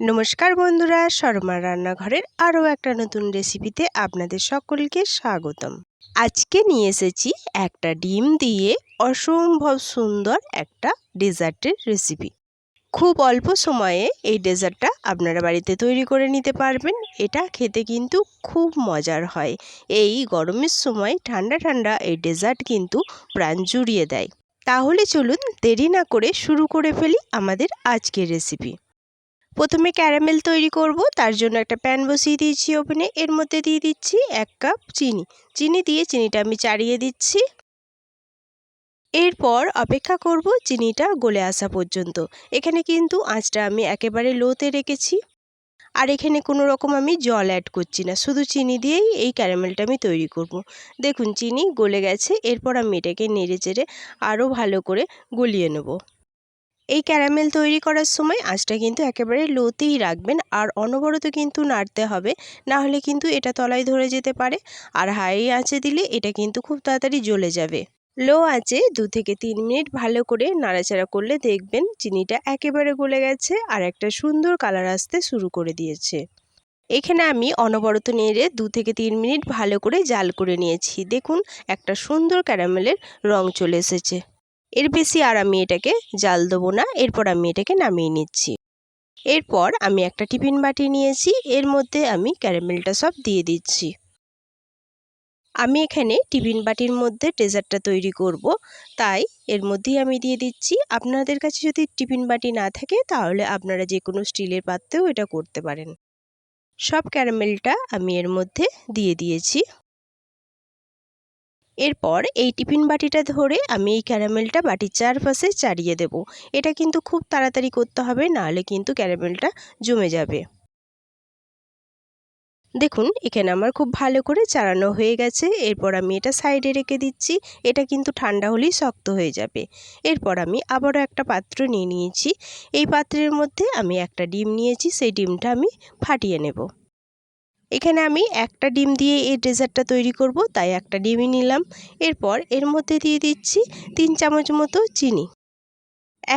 নমস্কার বন্ধুরা, শর্মা রান্নাঘরের আরও একটা নতুন রেসিপিতে আপনাদের সকলকে স্বাগতম। আজকে নিয়ে এসেছি একটা ডিম দিয়ে অসম্ভব সুন্দর একটা ডেজার্টের রেসিপি। খুব অল্প সময়ে এই ডেজার্টটা আপনারা বাড়িতে তৈরি করে নিতে পারবেন। এটা খেতে কিন্তু খুব মজার হয়। এই গরমের সময় ঠান্ডা ঠান্ডা এই ডেজার্ট কিন্তু প্রাণ জুড়িয়ে দেয়। তাহলে চলুন দেরি না করে শুরু করে ফেলি আমাদের আজকের রেসিপি। প্রথমে ক্যারামেল তৈরি করব, তার জন্য একটা প্যান বসিয়ে দিয়েছি ওভেনে। এর মধ্যে দিয়ে দিচ্ছি এক কাপ চিনি। চিনি দিয়ে চিনিটা আমি চাড়িয়ে দিচ্ছি। এরপর অপেক্ষা করব চিনিটা গলে আসা পর্যন্ত। এখানে কিন্তু আঁচটা আমি একেবারে লোতে রেখেছি। আর এখানে কোনো রকম আমি জল অ্যাড করছি না, শুধু চিনি দিয়েই এই ক্যারামেলটা আমি তৈরি করব। দেখুন, চিনি গলে গেছে, এরপর আমি এটাকে নেড়ে চেড়ে আরও ভালো করে গলিয়ে নেব। এই ক্যারামেল তৈরি করার সময় আঁচটা কিন্তু একেবারে লোতেই রাখবেন। আর অনবরত কিন্তু নাড়তে হবে, না হলে কিন্তু এটা তলায় ধরে যেতে পারে। আর হাই আঁচে দিলে এটা কিন্তু খুব তাড়াতাড়ি জ্বলে যাবে। লো আঁচে দু থেকে তিন মিনিট ভালো করে নাড়াচাড়া করলে দেখবেন চিনিটা একেবারে গলে গেছে আর একটা সুন্দর কালার আসতে শুরু করে দিয়েছে। এখানে আমি অনবরত নেড়ে দু থেকে তিন মিনিট ভালো করে জাল করে নিয়েছি। দেখুন, একটা সুন্দর ক্যারামেলের রং চলে এসেছে। এর বেশি আর আমি এটাকে জাল দেবো না, এরপর আমি এটাকে নামিয়ে নিচ্ছি। এরপর আমি একটা টিফিন বাটি নিয়েছি, এর মধ্যে আমি ক্যারামেলটা সব দিয়ে দিচ্ছি। আমি এখানে টিফিন বাটির মধ্যে ডেজার্টটা তৈরি করব, তাই এর মধ্যেই আমি দিয়ে দিচ্ছি। আপনাদের কাছে যদি টিফিন বাটি না থাকে, তাহলে আপনারা যে কোনো স্টিলের পাত্রেও এটা করতে পারেন। সব ক্যারামেলটা আমি এর মধ্যে দিয়ে দিয়েছি। এরপর এই টিফিন বাটিটা ধরে আমি এই ক্যারামেলটা বাটির চারপাশে চাড়িয়ে দেব। এটা কিন্তু খুব তাড়াতাড়ি করতে হবে, নাহলে কিন্তু ক্যারামেলটা জমে যাবে। দেখুন, এখানে আমার খুব ভালো করে চাড়ানো হয়ে গেছে। এরপর আমি এটা সাইডে রেখে দিচ্ছি। এটা কিন্তু ঠান্ডা হলেই শক্ত হয়ে যাবে। এরপর আমি আবারও একটা পাত্র নিয়ে নিয়েছি। এই পাত্রের মধ্যে আমি একটা ডিম নিয়েছি। সেই ডিমটা আমি ফাটিয়ে নেব। এখানে আমি একটা ডিম দিয়ে এই ডেজার্টটা তৈরি করব, তাই একটা ডিমই নিলাম। এরপর এর মধ্যে দিয়ে দিচ্ছি তিন চামচ মতো চিনি।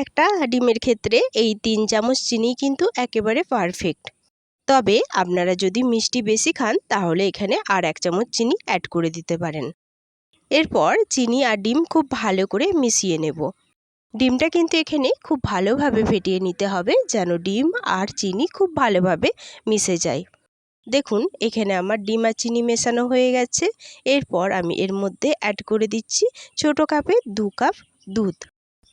একটা ডিমের ক্ষেত্রে এই তিন চামচ চিনি কিন্তু একেবারে পারফেক্ট তবে আপনারা যদি মিষ্টি বেশি খান, তাহলে এখানে আর এক চামচ চিনি অ্যাড করে দিতে পারেন। এরপর চিনি আর ডিম খুব ভালো করে মিশিয়ে নেব। ডিমটা কিন্তু এখানে খুব ভালোভাবে ফেটিয়ে নিতে হবে, যেন ডিম আর চিনি খুব ভালোভাবে মিশে যায়। দেখুন, এখানে আমার ডিম আর চিনি মেশানো হয়ে গেছে। এরপর আমি এর মধ্যে অ্যাড করে দিচ্ছি ছোটো কাপে দু কাপ দুধ।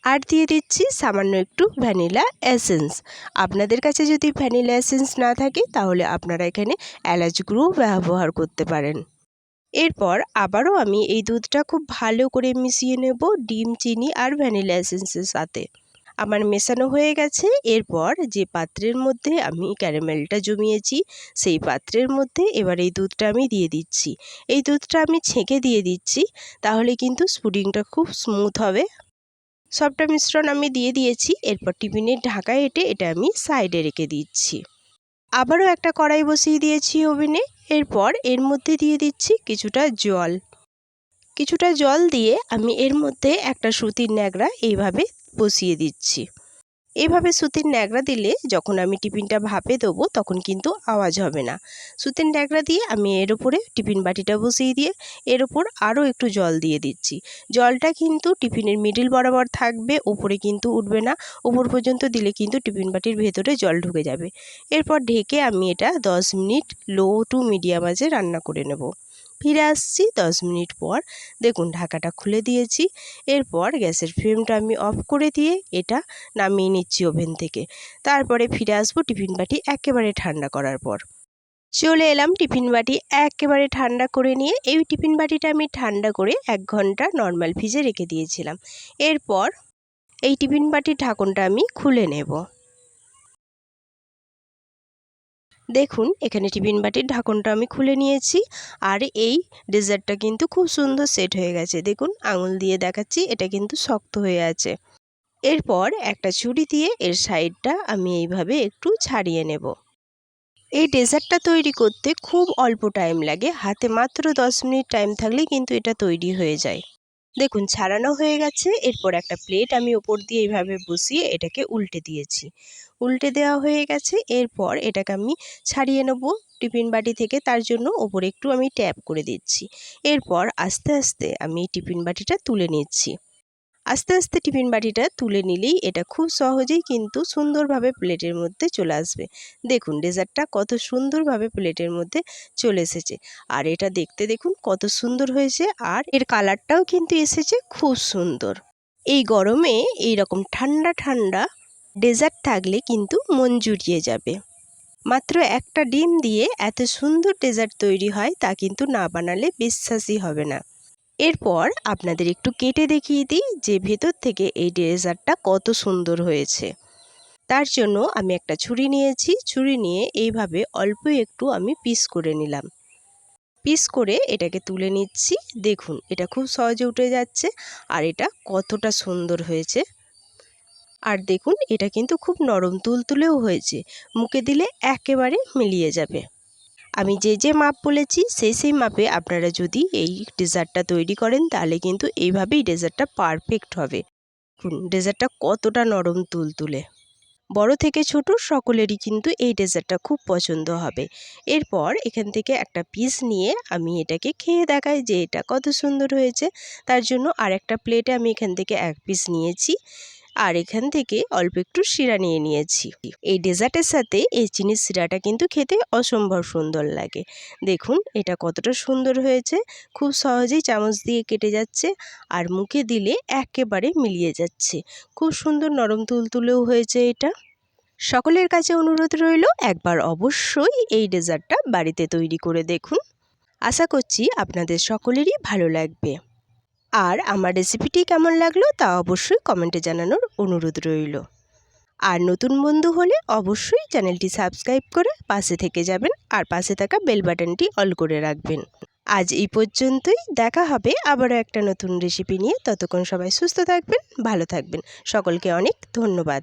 আর দিয়ে দিচ্ছি সামান্য একটু ভ্যানিলা এসেন্স আপনাদের কাছে যদি ভ্যানিলা এসেন্স না থাকে, তাহলে আপনারা এখানে এলাচ গুঁড়ো ব্যবহার করতে পারেন। এরপর আবারও আমি এই দুধটা খুব ভালো করে মিশিয়ে নেব ডিম, চিনি আর ভ্যানিলা এসেন্সের সাথে। আমার মেশানো হয়ে গেছে। এরপর যে পাত্রের মধ্যে আমি ক্যারামেলটা জমিয়েছি, সেই পাত্রের মধ্যে এবার এই দুধটা আমি দিয়ে দিচ্ছি। এই দুধটা আমি ছেঁকে দিয়ে দিচ্ছি, তাহলে কিন্তু স্পুডিংটা খুব স্মুথ হবে। সবটা মিশ্রণ আমি দিয়ে দিয়েছি, এরপর টিফিনের ঢাকা এঁটে এটা আমি সাইডে রেখে দিচ্ছি। আবারও একটা কড়াই বসিয়ে দিয়েছি ওভেনে, এরপর এর মধ্যে দিয়ে দিচ্ছি কিছুটা জল। কিছুটা জল দিয়ে আমি এর মধ্যে একটা সুতির ন্যাকড়া এইভাবে বসিয়ে দিচ্ছি। এভাবে সুতির ন্যাকড়া দিলে যখন আমি টিফিনটা ভাপে দেবো, তখন কিন্তু আওয়াজ হবে না। সুতির ন্যাকড়া দিয়ে আমি এর উপরে টিফিন বাটিটা বসিয়ে দিয়ে, এর ওপর আরও একটু জল দিয়ে দিচ্ছি। জলটা কিন্তু টিফিনের মিডিল বরাবর থাকবে ওপরে কিন্তু উঠবে না। উপর পর্যন্ত দিলে কিন্তু টিফিন বাটির ভেতরে জল ঢুকে যাবে। এরপর ঢেকে আমি এটা দশ মিনিট লো টু মিডিয়াম আঁচে রান্না করে নেব। ফিরে আসছি দশ মিনিট পর। দেখুন, ঢাকাটা খুলে দিয়েছি। এরপর গ্যাসের ফ্লেমটা আমি অফ করে দিয়ে এটা নামিয়ে নিচ্ছি ওভেন থেকে। তারপরে ফিরে আসব টিফিন বাটি একেবারে ঠান্ডা করার পর। চলে এলাম টিফিন বাটি একেবারে ঠান্ডা করে নিয়ে। এই টিফিন বাটিটা আমি ঠান্ডা করে এক ঘণ্টা নর্মাল ফ্রিজে রেখে দিয়েছিলাম। এরপর এই টিফিন বাটির ঢাকনটা আমি খুলে নেব। দেখুন, এখানে টিফিন বাটির ঢাকনটা আমি খুলে নিয়েছি আর এই ডেজার্টটা কিন্তু খুব সুন্দর সেট হয়ে গেছে। দেখুন, আঙুল দিয়ে দেখাচ্ছি, এটা কিন্তু শক্ত হয়ে আছে। এরপর একটা ছুরি দিয়ে এর সাইডটা আমি এইভাবে একটু ছাড়িয়ে নেব। এই ডেজার্টটা তৈরি করতে খুব অল্প টাইম লাগে, হাতে মাত্র দশ মিনিট টাইম থাকলেই কিন্তু এটা তৈরি হয়ে যায়। দেখুন, ছাড়ানো হয়ে গেছে। এরপর একটা প্লেট আমি ওপর দিয়ে এইভাবে বসিয়ে এটাকে উল্টে দিয়েছি। উল্টে দেওয়া হয়ে গেছে। এরপর এটাকে আমি ছাড়িয়ে নেব। টিফিন বাটি থেকে তার জন্য ওপরে একটু আমি ট্যাপ করে দিচ্ছি। এরপর আস্তে আস্তে আমি টিফিন বাটিটা তুলে নিচ্ছি। আস্তে আস্তে টিফিন বাটিটা তুলে নিলেই এটা খুব সহজেই কিন্তু সুন্দরভাবে প্লেটের মধ্যে চলে আসবে। দেখুন, ডেজার্টটা কত সুন্দরভাবে প্লেটের মধ্যে চলে এসেছে। আর এটা দেখতে দেখুন কত সুন্দর হয়েছে আর এর কালারটাও কিন্তু এসেছে খুব সুন্দর। এই গরমে এই রকম ঠান্ডা ঠান্ডা ডেজার্ট থাকলে কিন্তু মন জুড়িয়ে যাবে। মাত্র একটা ডিম দিয়ে এত সুন্দর ডেজার্ট তৈরি হয় তা কিন্তু না বানালে বিশ্বাসই হবে না। এরপর আপনাদের একটু কেটে দেখিয়ে দিই যে ভেতর থেকে এই ডেজার্টটা কত সুন্দর হয়েছে। তার জন্য আমি একটা ছুরি নিয়েছি। ছুরি নিয়ে এইভাবে অল্প একটু আমি পিস করে নিলাম। পিস করে এটাকে তুলে নিচ্ছি। দেখুন, এটা খুব সহজে উঠে যাচ্ছে আর এটা কতটা সুন্দর হয়েছে। আর দেখুন, এটা কিন্তু খুব নরম তুলতুলেও হয়েছে। মুখে দিলে একেবারে মিলিয়ে যাবে। আমি যে যে মাপ বলেছি, সেই সেই মাপে আপনারা যদি এই ডেজার্টটা তৈরি করেন, তাহলে কিন্তু এইভাবেই ডেজার্টটা পারফেক্ট হবে। ডেজার্টটা কতটা নরম তুলতুলে। বড় থেকে ছোট সকলেরই কিন্তু এই ডেজার্টটা খুব পছন্দ হবে। এরপর এখান থেকে একটা পিস নিয়ে আমি এটাকে খেয়ে দেখাই যে এটা কত সুন্দর হয়েছে। তার জন্য আর একটা প্লেটে আমি এখান থেকে এক পিস নিয়েছি। আর এখান থেকে অল্প একটু শিরা নিয়ে নিয়েছি। এই ডেজার্টের সাথে এই চিনির শিরাটা কিন্তু খেতে অসম্ভব সুন্দর লাগে। দেখুন, এটা কতটা সুন্দর হয়েছে। খুব সহজেই চামচ দিয়ে কেটে যাচ্ছে আর মুখে দিলে একেবারে মিলিয়ে যাচ্ছে। খুব সুন্দর নরম তুলতুলেও হয়েছে এটা। সকলের কাছে অনুরোধ রইল, একবার অবশ্যই এই ডেজার্টটা বাড়িতে তৈরি করে দেখুন। আশা করছি আপনাদের সকলেরই ভালো লাগবে। আর আমার রেসিপিটি কেমন লাগল তা অবশ্যই কমেন্টে জানানোর অনুরোধ রইল। আর নতুন বন্ধু হলে অবশ্যই চ্যানেলটি সাবস্ক্রাইব করে পাশে থেকে যাবেন আর পাশে থাকা বেল বাটনটি অল করে রাখবেন। আজ এই পর্যন্তই, দেখা হবে আবারও একটা নতুন রেসিপি নিয়ে। ততক্ষণ সবাই সুস্থ থাকবেন, ভালো থাকবেন। সকলকে অনেক ধন্যবাদ।